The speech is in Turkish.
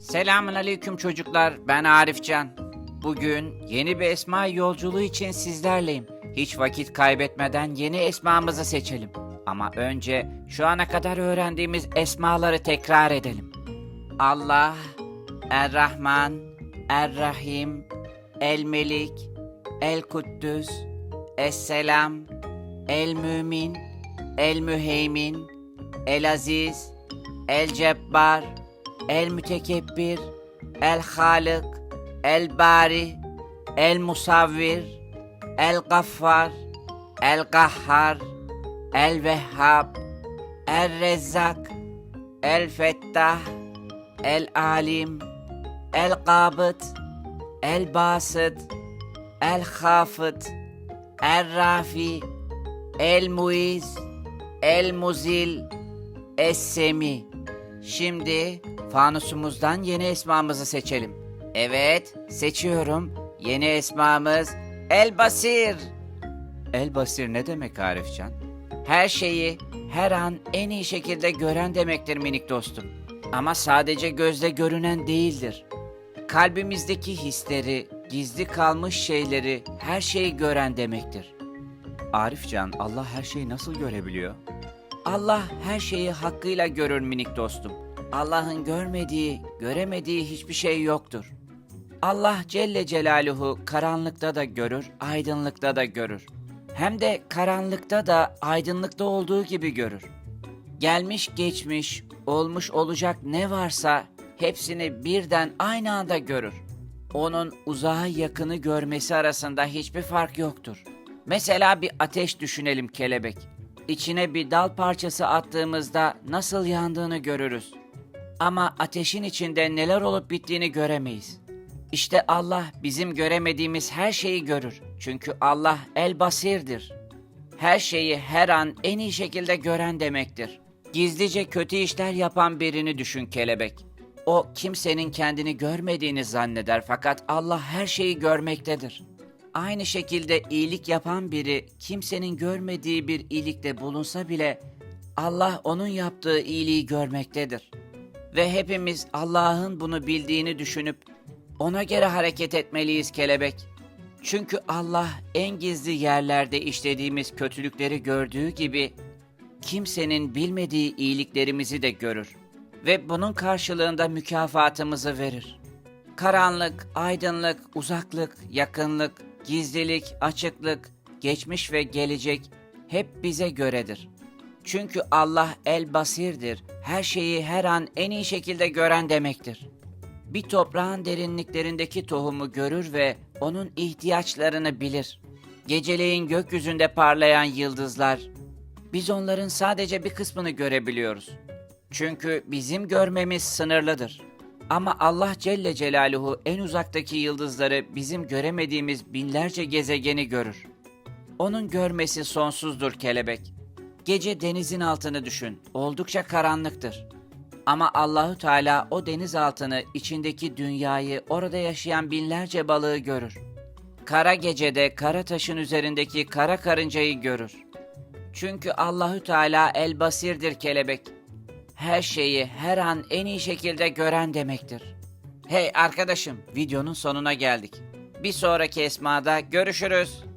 Selamun aleyküm çocuklar. Ben Arifcan. Bugün yeni bir esma yolculuğu için sizlerleyim. Hiç vakit kaybetmeden yeni esmamızı seçelim. Ama önce şu ana kadar öğrendiğimiz esmaları tekrar edelim. Allah, Er-Rahman, Er-Rahim, El-Melik, El-Kuddüs, Es-Selam, El-Mümin, El-Müheymin, El-Aziz, El-Cebbar, El Mütekebbir, El Halık, El Bari, El Musavvir, El Gaffar, El Gahhar, El Vehhab, El Rezzak, El Fettah, El Alim, El Qabıt, El Basit, El Hafıt, El Rafi, El Muiz, El Muzil, Es Semi. Şimdi fanusumuzdan yeni esmamızı seçelim. Evet, seçiyorum. Yeni esmamız El Basir. El Basir ne demek Arifcan? Her şeyi her an en iyi şekilde gören demektir minik dostum. Ama sadece gözle görünen değildir. Kalbimizdeki hisleri, gizli kalmış şeyleri, her şeyi gören demektir. Arifcan, Allah her şeyi nasıl görebiliyor? Allah her şeyi hakkıyla görür minik dostum. Allah'ın görmediği, göremediği hiçbir şey yoktur. Allah Celle Celaluhu karanlıkta da görür, aydınlıkta da görür. Hem de karanlıkta da aydınlıkta olduğu gibi görür. Gelmiş geçmiş, olmuş olacak ne varsa hepsini birden aynı anda görür. Onun uzağa yakını görmesi arasında hiçbir fark yoktur. Mesela bir ateş düşünelim kelebek. İçine bir dal parçası attığımızda nasıl yandığını görürüz. Ama ateşin içinde neler olup bittiğini göremeyiz. İşte Allah bizim göremediğimiz her şeyi görür. Çünkü Allah el basirdir. Her şeyi her an en iyi şekilde gören demektir. Gizlice kötü işler yapan birini düşün kelebek. O kimsenin kendini görmediğini zanneder fakat Allah her şeyi görmektedir. Aynı şekilde iyilik yapan biri kimsenin görmediği bir iyilikte bulunsa bile Allah onun yaptığı iyiliği görmektedir. Ve hepimiz Allah'ın bunu bildiğini düşünüp ona göre hareket etmeliyiz kelebek. Çünkü Allah en gizli yerlerde işlediğimiz kötülükleri gördüğü gibi kimsenin bilmediği iyiliklerimizi de görür ve bunun karşılığında mükafatımızı verir. Karanlık, aydınlık, uzaklık, yakınlık, gizlilik, açıklık, geçmiş ve gelecek hep bize göredir. Çünkü Allah el basirdir, her şeyi her an en iyi şekilde gören demektir. Bir toprağın derinliklerindeki tohumu görür ve onun ihtiyaçlarını bilir. Geceleyin gökyüzünde parlayan yıldızlar, biz onların sadece bir kısmını görebiliyoruz. Çünkü bizim görmemiz sınırlıdır. Ama Allah Celle Celaluhu en uzaktaki yıldızları bizim göremediğimiz binlerce gezegeni görür. Onun görmesi sonsuzdur kelebek. Gece denizin altını düşün. Oldukça karanlıktır. Ama Allahü Teala o deniz altını, içindeki dünyayı, orada yaşayan binlerce balığı görür. Kara gecede kara taşın üzerindeki kara karıncayı görür. Çünkü Allahü Teala el basirdir kelebek. Her şeyi her an en iyi şekilde gören demektir. Hey arkadaşım, videonun sonuna geldik. Bir sonraki esmada görüşürüz.